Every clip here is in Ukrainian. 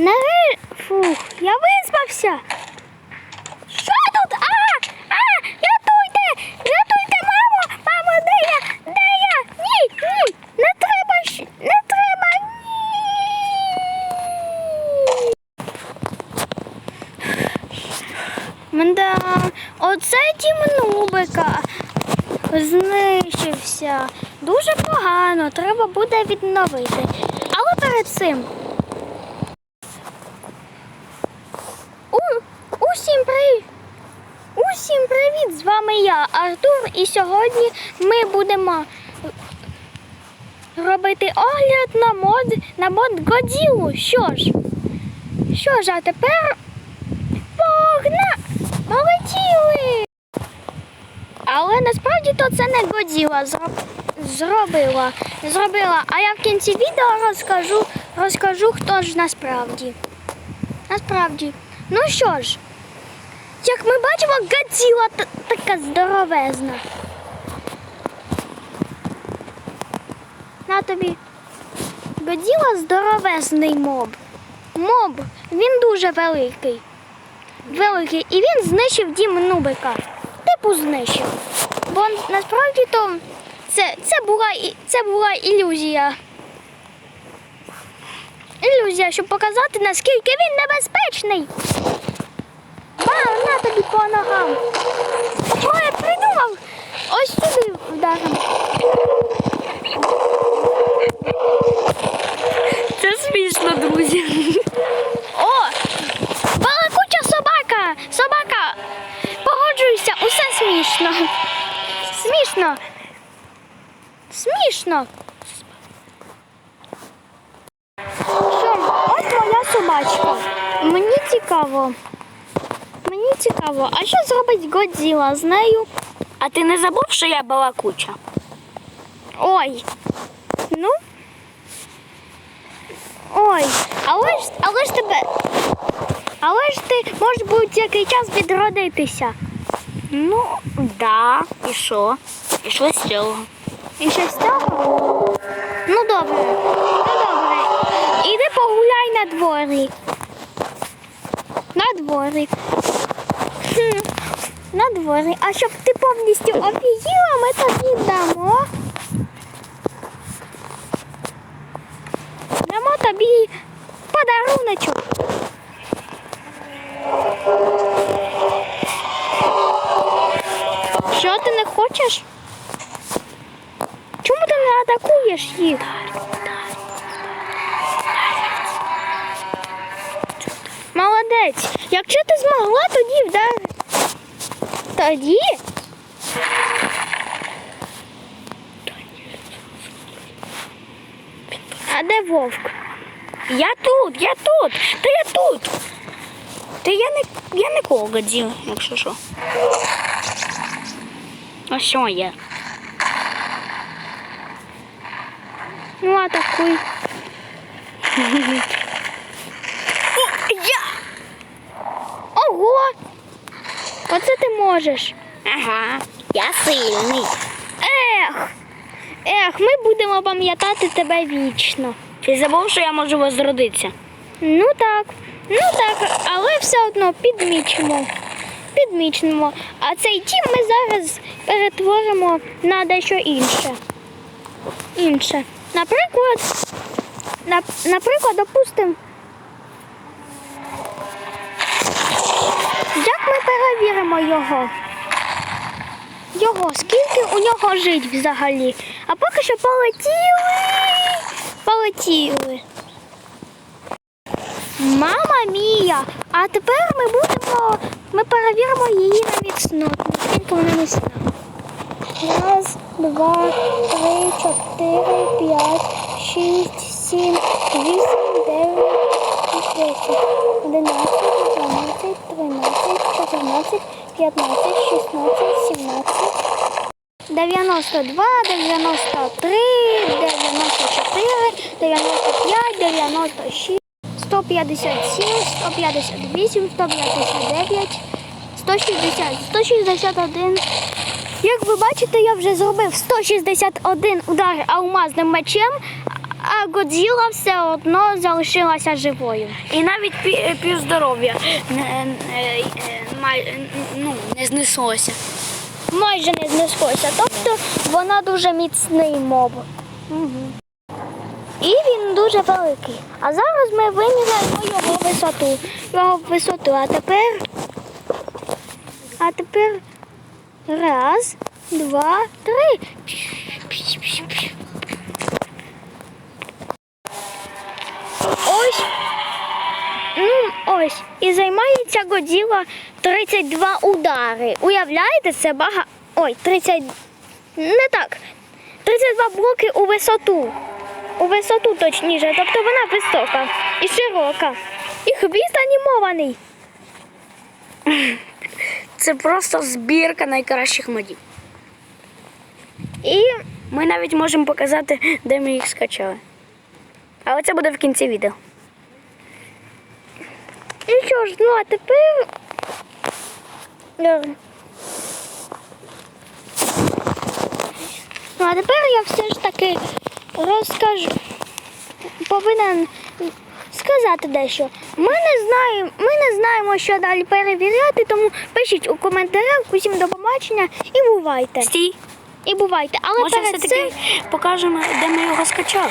Наре... Фух, я виспався. Що тут? А! А! Рятуйте! Рятуйте, мамо! Мамо, де я? Де я? Ні, ні! Не треба! Не треба! Ні! Мда, оце тім нубика знищився. Дуже погано, треба буде відновити. Але перед цим. У, усім привіт! Усім привіт! З вами я, Артур, і сьогодні ми будемо робити огляд на мод на мод Годзілу. Що ж? Що ж, а тепер погна! Полетіли! Але насправді то це не Годзіла зроб... зробила. зробила. А я в кінці відео розкажу, розкажу, хто ж насправді. Насправді. Ну що ж, як ми бачимо, Годзіла т- така здоровезна. На тобі. Годзіла здоровезний моб. Моб, він дуже великий. Великий. І він знищив дім Нубика. Типу знищив. Бо насправді то це, це, була, це була ілюзія. Ілюзія, щоб показати, наскільки він небезпечний. На тобі по ногам. Що я придумав? Ось сюди вдаримо. Це смішно, друзі. О! Балакуча собака! Собака! Погоджуюся, усе смішно. Смішно. Смішно. Що, ось моя собачка. Мені цікаво. Мені цікаво, а що зробить Годзіла з нею? А ти не забув, що я балакуча? Ой. Ну. Ой, але ж, але ж тебе. Але ж ти можеш будь-який час відродитися. Ну, да. І що? І що з цього? І що з того? Ну добре. Ну добре. Іди погуляй на дворі. На дворі. На дворі. А щоб ти повністю офігіла, ми тобі дамо. Дамо тобі подаруночок. Що ти не хочеш? Чому ти не атакуєш їх? Молодець. Якщо ти змогла, тоді вдар. Тоді? А де вовк? Я тут, я тут, та я тут. Та я не я нікого Годзіла, якщо що. А що я? Ну, атакуй. Оце ти можеш. Ага, я сильний. Ех! Ех, ми будемо пам'ятати тебе вічно. Ти забув, що я можу возродитися? Ну так, ну так, але все одно підмічимо. Підмічимо. А цей тім ми зараз перетворимо на дещо інше. Інше. Наприклад, на, наприклад, допустимо. Перевіримо його? Його, скільки у нього жить взагалі? А поки що полетіли. Полетіли. Мама мія! А тепер ми будемо. Ми перевіримо її на міцноту. Скільки вона міцна. Раз, два, три, чотири, п'ять, шість, сім, вісім, дев'ять, десять, одинадцять, дванадцять, тринадцять, чотирнадцять, п'ятнадцять, шістнадцять, сімнадцять. 92, 93, 94, 95, 96, 157, 158, 159, 160, 161. Як ви бачите, я вже зробив 161 удар алмазним мечем, а Годзіла все одно залишилася живою. І навіть пі- півздоров'я не, е, е, е, ну, не знеслося. Майже не знеслося. Тобто вона дуже міцний моб. І він дуже великий. А зараз ми виміряємо його висоту. Його висоту. А тепер. А тепер раз, два, три. Ось. Ну, ось. І займається Годзіла 32 удари. Уявляєте, це бага. Ой, 30. Не так. 32 блоки у висоту. У висоту точніше, тобто вона висока і широка. І хвіст анімований. Це просто збірка найкращих модів. І Ми навіть можемо показати, де ми їх скачали. Але це буде в кінці відео. І що ж, ну а тепер. Ну, а тепер я все ж таки розкажу. Повинен сказати дещо. Ми не знаємо, ми не знаємо, що далі перевіряти, тому пишіть у коментарях. Усім до побачення і бувайте. Стій. І бувайте. Але Може, перед все-таки цим покажемо, де ми його скачали.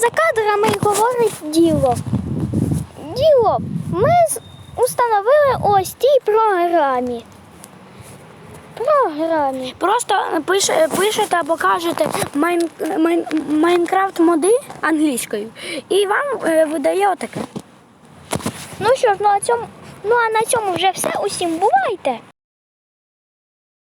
За кадрами і говорить діло. Діло ми установили ось тій програмі. Програмі. Просто пише, пишете або кажете майн, майн, Майнкрафт моди англійською. І вам е, видає отаке. Ну що ж, ну а цьому, ну а на цьому вже все. Усім бувайте.